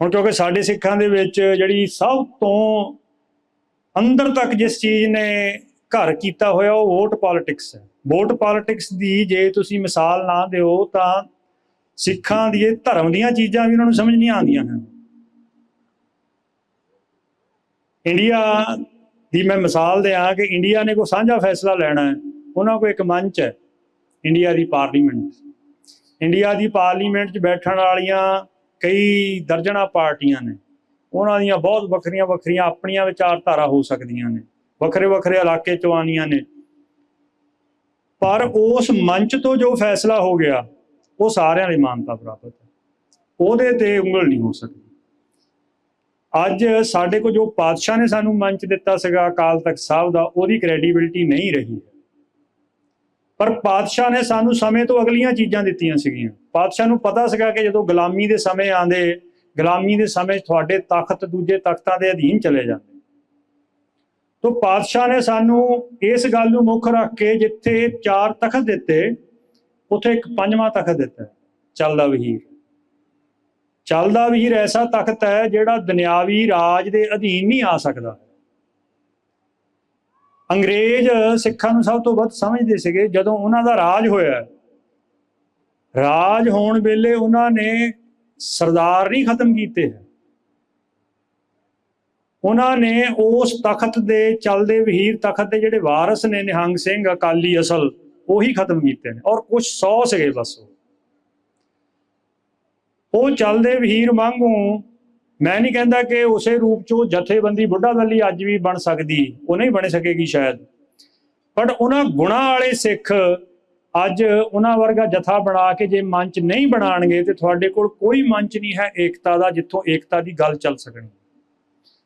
ਹੁਣ ਕਿਉਂਕਿ ਸਾਡੇ ਸਿੱਖਾਂ ਦੇ ਵਿੱਚ ਜਿਹੜੀ ਸਭ ਤੋਂ ਅੰਦਰ ਤੱਕ ਜਿਸ ਚੀਜ਼ ਨੇ ਘਰ ਕੀਤਾ ਹੋਇਆ ਉਹ ਵੋਟ ਪੋਲਿਟਿਕਸ ਹੈ। ਵੋਟ ਪੋਲਿਟਿਕਸ ਦੀ ਜੇ ਤੁਸੀਂ ਮਿਸਾਲ ਨਾ ਦਿਓ ਤਾਂ ਸਿੱਖਾਂ ਦੀ ਇਹ ਧਰਮ ਦੀਆਂ ਚੀਜ਼ਾਂ ਵੀ ਉਹਨਾਂ ਨੂੰ ਸਮਝ ਨਹੀਂ ਆਉਂਦੀਆਂ ਹਨ। ਇੰਡੀਆ ਦੀ ਮੈਂ ਮਿਸਾਲ ਦਿਆਂ ਕਿ ਇੰਡੀਆ ਨੇ ਕੋਈ ਸਾਂਝਾ ਫੈਸਲਾ ਲੈਣਾ ਹੈ, ਉਹਨਾਂ ਕੋਲ ਇੱਕ ਮੰਚ ਹੈ, ਇੰਡੀਆ ਦੀ ਪਾਰਲੀਮੈਂਟ। ਇੰਡੀਆ ਦੀ ਪਾਰਲੀਮੈਂਟ 'ਚ ਬੈਠਣ ਵਾਲੀਆਂ ਕਈ ਦਰਜਣਾ ਪਾਰਟੀਆਂ ਨੇ। ਉਹਨਾਂ ਦੀਆਂ ਬਹੁਤ ਵੱਖਰੀਆਂ ਵੱਖਰੀਆਂ ਆਪਣੀਆਂ ਵਿਚਾਰਧਾਰਾ ਹੋ ਸਕਦੀਆਂ ਨੇ। ਵੱਖਰੇ ਵੱਖਰੇ ਇਲਾਕੇ ਚੋਂ ਆਉਣੀਆਂ ਨੇ। ਪਰ ਉਸ ਮੰਚ ਤੋਂ ਜੋ ਫੈਸਲਾ ਹੋ ਗਿਆ, ਉਹ ਸਾਰਿਆਂ ਲਈ ਮਾਨਤਾ ਪ੍ਰਾਪਤ ਹੈ। ਉਹਦੇ ਤੇ ਉਂਗਲ ਨਹੀਂ ਹੋ ਸਕਦੀ। ਅੱਜ ਸਾਡੇ ਕੋਲ ਜੋ ਪਾਤਸ਼ਾਹ ਨੇ ਸਾਨੂੰ ਮੰਚ ਦਿੱਤਾ ਸੀਗਾ, ਅਕਾਲ ਤਖਤ ਸਾਹਿਬ ਦਾ, ਉਹਦੀ ਕ੍ਰੈਡੀਬਿਲਟੀ ਨਹੀਂ ਰਹੀ ਹੈ। ਪਰ ਪਾਤਸ਼ਾਹ ਨੇ ਸਾਨੂੰ ਸਮੇਂ ਤੋਂ ਅਗਲੀਆਂ ਚੀਜ਼ਾਂ ਦਿੱਤੀਆਂ ਸੀਗੀਆਂ। ਪਾਤਸ਼ਾਹ ਨੂੰ ਪਤਾ ਸੀਗਾ ਕਿ ਜਦੋਂ ਗੁਲਾਮੀ ਦੇ ਸਮੇਂ ਆਂਦੇ ਗੁਲਾਮੀ ਦੇ ਸਮੇਂ ਤੁਹਾਡੇ ਤਖਤ ਦੂਜੇ ਤਖਤਾਂ ਦੇ ਅਧੀਨ ਚਲੇ ਜਾਂਦੇ। ਤੋਂ ਪਾਤਸ਼ਾਹ ਨੇ ਸਾਨੂੰ ਇਸ ਗੱਲ ਨੂੰ ਮੁੱਖ ਰੱਖ ਕੇ ਜਿੱਥੇ ਚਾਰ ਤਖਤ ਦਿੱਤੇ, ਉੱਥੇ ਇੱਕ ਪੰਜਵਾਂ ਤਖਤ ਦਿੱਤਾ। ਚੱਲਦਾ ਵਹੀਰ। ਚੱਲਦਾ ਵਹੀਰ ਐਸਾ ਤਖਤ ਹੈ ਜਿਹੜਾ ਦੁਨਿਆਵੀ ਰਾਜ ਦੇ ਅਧੀਨ ਨਹੀਂ ਆ ਸਕਦਾ। ਅੰਗਰੇਜ਼ ਸਿੱਖਾਂ ਨੂੰ ਸਭ ਤੋਂ ਵੱਧ ਸਮਝਦੇ ਸੀਗੇ ਜਦੋਂ ਉਹਨਾਂ ਦਾ ਰਾਜ ਹੋਇਆ। ਰਾਜ ਹੋਣ ਵੇਲੇ ਉਹਨਾਂ ਨੇ ਸਰਦਾਰ ਨਹੀਂ ਖਤਮ ਕੀਤੇ। ਹੈ ਉਹਨਾਂ ਨੇ ਉਸ ਤਖਤ ਦੇ ਚੱਲਦੇ ਵਹੀਰ ਤਖਤ ਦੇ ਜਿਹੜੇ ਵਾਰਿਸ ਨੇ ਨਿਹੰਗ ਸਿੰਘ ਅਕਾਲੀ ਅਸਲ, ਉਹੀ ਖਤਮ ਕੀਤੇ ਨੇ ਔਰ ਕੁਝ 100 ਸੀਗੇ ਬਸ ਉਹ। ਉਹ ਚੱਲਦੇ ਵਹੀਰ ਵਾਂਗੂ ਮੈਂ ਨਹੀਂ ਕਹਿੰਦਾ ਕਿ ਉਸੇ ਰੂਪ 'ਚੋਂ ਜਥੇਬੰਦੀ ਬੁੱਢਾ ਦਲੀ ਅੱਜ ਵੀ ਬਣ ਸਕਦੀ, ਉਹ ਨਹੀਂ ਬਣ ਸਕੇਗੀ ਸ਼ਾਇਦ। ਪਰ ਉਹਨਾਂ ਗੁਣਾ ਵਾਲੇ ਸਿੱਖ ਅੱਜ ਉਹਨਾਂ ਵਰਗਾ ਜਥਾ ਬਣਾ ਕੇ ਜੇ ਮੰਚ ਨਹੀਂ ਬਣਾਣਗੇ ਤੇ ਤੁਹਾਡੇ ਕੋਲ ਕੋਈ ਮੰਚ ਨਹੀਂ ਹੈ ਏਕਤਾ ਦਾ ਜਿੱਥੋਂ ਏਕਤਾ ਦੀ ਗੱਲ ਚੱਲ ਸਕਣੀ।